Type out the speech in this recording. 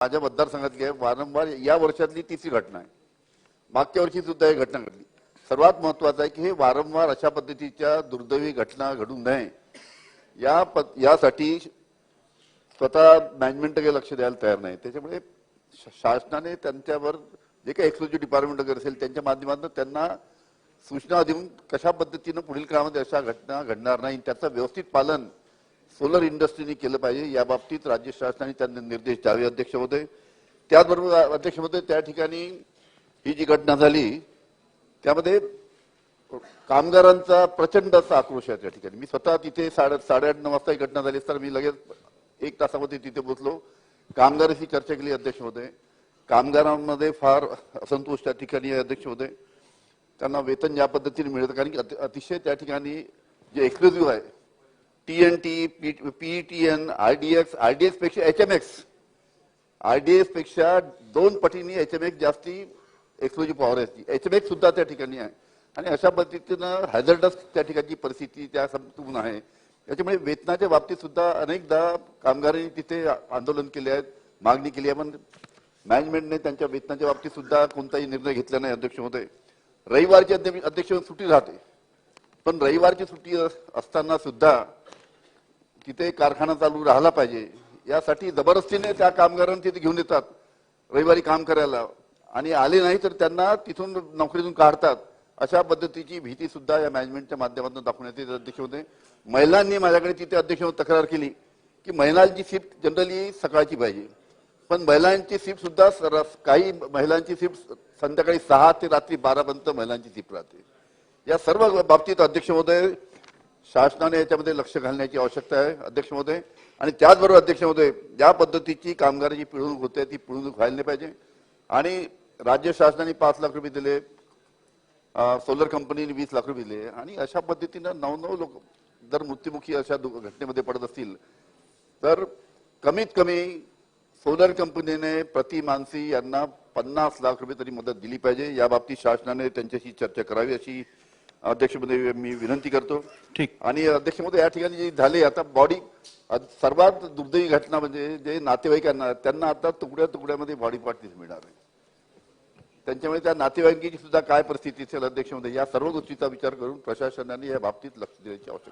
माझ्या मतदारसंघातली आहे. वारंवार या वर्षातली तिसरी घटना आहे. मागच्या वर्षी सुद्धा ही घटना घडली. सर्वात महत्वाचं आहे की हे वारंवार अशा पद्धतीच्या दुर्दैवी घटना घडू नये. या प- यासाठी स्वतः मॅनेजमेंट लक्ष द्यायला तयार नाही. त्याच्यामुळे शासनाने त्यांच्यावर जे काही एक्सक्लुझिव्ह डिपार्टमेंट वगैरे असेल त्यांच्या माध्यमातून त्यांना सूचना देऊन कशा पद्धतीनं पुढील काळामध्ये अशा घटना घडणार नाही त्याचं व्यवस्थित पालन सोलर इंडस्ट्रीने केलं पाहिजे. या बाबतीत राज्य शासनाने त्यांना निर्देश द्यावे अध्यक्ष होते त्याचबरोबर अध्यक्ष होते त्या ठिकाणी ही जी घटना झाली त्यामध्ये कामगारांचा प्रचंड असा आक्रोश आहे त्या ठिकाणी. मी स्वतः तिथे साडे साडेआठ नऊ वाजता ही घटना झाली तर मी लगेच एक तासामध्ये तिथे पोहोचलो. कामगाराशी चर्चा केली अध्यक्ष होते कामगारांमध्ये फार असंतोष त्या ठिकाणी अध्यक्ष होते त्यांना वेतन ज्या पद्धतीने मिळतं कारण की अतिशय त्या ठिकाणी जे एक्सक्लुझिव्ह आहे T N T P T N I D D पेक्षा एच एम एक्स आरडीएसपेक्षा दोन पटीने एच एम एक्स जास्ती एक्सप्लोजिव्ह पॉवर आहे. एच एम एक्स सुद्धा त्या ठिकाणी आहे. आणि अशा पद्धतीनं हॅझर्डस त्या ठिकाणची परिस्थिती त्या संपूर्ण आहे. त्याच्यामुळे वेतनाच्या बाबतीत सुद्धा अनेकदा कामगारांनी तिथे आंदोलन केले आहेत मागणी केली आहे. पण मॅनेजमेंटने त्यांच्या वेतनाच्या बाबतीत सुद्धा कोणताही निर्णय घेतला नाही अध्यक्ष होते रविवारची अध्यक्ष अध्यक्ष सुट्टी राहते. पण रविवारची सुट्टी अस- असताना सुद्धा तिथे कारखाना चालू राहिला पाहिजे यासाठी जबरदस्तीने त्या कामगारांना तिथे घेऊन येतात रविवारी काम करायला. आणि आले नाही तर त्यांना तिथून नोकरीतून काढतात. अशा पद्धतीची भीती सुद्धा या मॅनेजमेंटच्या माध्यमातून दाखवण्यात येते अध्यक्ष होते. महिलांनी माझ्याकडे तिथे अध्यक्ष तक्रार केली की महिलांची शिफ्ट जनरली सकाळची पाहिजे. पण महिलांची शिफ्ट सुद्धा काही महिलांची शिफ्ट संध्याकाळी सहा ते रात्री बारापर्यंत महिलांची शिफ्ट राहते. या सर्व बाबतीत अध्यक्ष महोदय शासनाने याच्यामध्ये लक्ष घालण्याची आवश्यकता आहे अध्यक्ष महोदय. आणि त्याचबरोबर अध्यक्ष महोदय ज्या पद्धतीची कामगाराची पिळवणूक होते ती पिळवणूक व्हायला नाही पाहिजे. आणि राज्य शासनाने पाच लाख रुपये दिले सोलर कंपनीने वीस लाख रुपये दिले. आणि अशा पद्धतीनं नऊ नऊ लोक जर मृत्युमुखी अशा दु- घटनेमध्ये पडत असतील तर कमीत कमी सोलर कंपनीने प्रति मानसी यांना पन्नास लाख रुपये तरी मदत दिली पाहिजे. या बाबतीत शासनाने त्यांच्याशी चर्चा करावी अशी अध्यक्षमध्ये मी विनंती करतो. ठीक. आणि अध्यक्षमध्ये या ठिकाणी जे झाले आता बॉडी सर्वात दुर्दैवी घटना म्हणजे जे नातेवाईकांना त्यांना आता तुकड्या तुकड्यामध्ये बॉडी पार्ट तिथे मिळणार आहे. त्यांच्यामुळे त्या नातेवाईकांची सुद्धा काय परिस्थिती असेल अध्यक्षमध्ये या सर्व गोष्टीचा विचार करून प्रशासनाने या बाबतीत लक्ष देण्याची आवश्यकता.